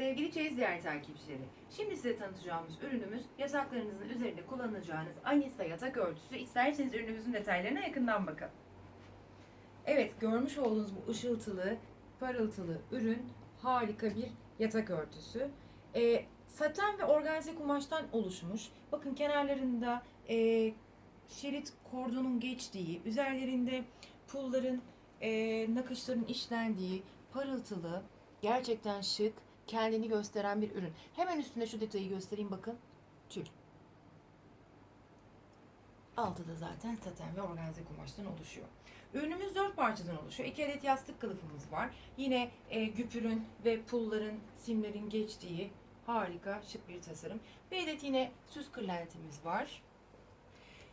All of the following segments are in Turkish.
Sevgili Çeyiz Diğer takipçileri, şimdi size tanıtacağımız ürünümüz yataklarınızın üzerinde kullanacağınız Anissa yatak örtüsü. İsterseniz ürünümüzün detaylarına yakından bakın. Evet, görmüş olduğunuz bu ışıltılı, parıltılı ürün harika bir yatak örtüsü. Ee, saten ve organze kumaştan oluşmuş. Bakın kenarlarında e, şerit kordonun geçtiği, üzerlerinde pulların, e, nakışların işlendiği, parıltılı, gerçekten şık, kendini gösteren bir ürün. Hemen üstünde şu detayı göstereyim bakın. Tül. Altı da zaten saten ve organze kumaştan oluşuyor. Ürünümüz dört parçadan oluşuyor. İki adet yastık kılıfımız var. Yine e, güpürün ve pulların, simlerin geçtiği harika şık bir tasarım. Bir adet yine süs kırlentimiz var.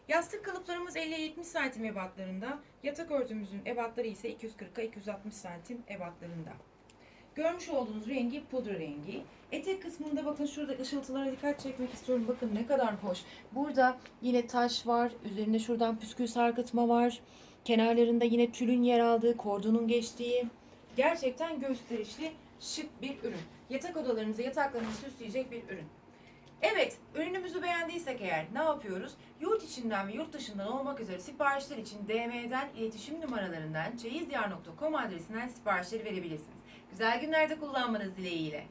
Yastık kalıplarımız 50-70 santim ebatlarında. Yatak örtümüzün ebatları ise 240'a 260 santim ebatlarında. Görmüş olduğunuz rengi pudra rengi. Etek kısmında bakın şurada ışıltılara dikkat çekmek istiyorum. Bakın ne kadar hoş. Burada yine taş var. Üzerinde şuradan püskül sarkıtma var. Kenarlarında yine tülün yer aldığı, kordonun geçtiği. Gerçekten gösterişli, şık bir ürün. Yatak odalarınızı, yataklarınızı süsleyecek bir ürün. Evet, ürünümüzü beğendiysek eğer ne yapıyoruz? Yurt içinden ve yurt dışından olmak üzere siparişler için DM'den iletişim numaralarından çeyizdiyar.com adresinden siparişleri verebilirsiniz. Güzel günlerde kullanmanız dileğiyle.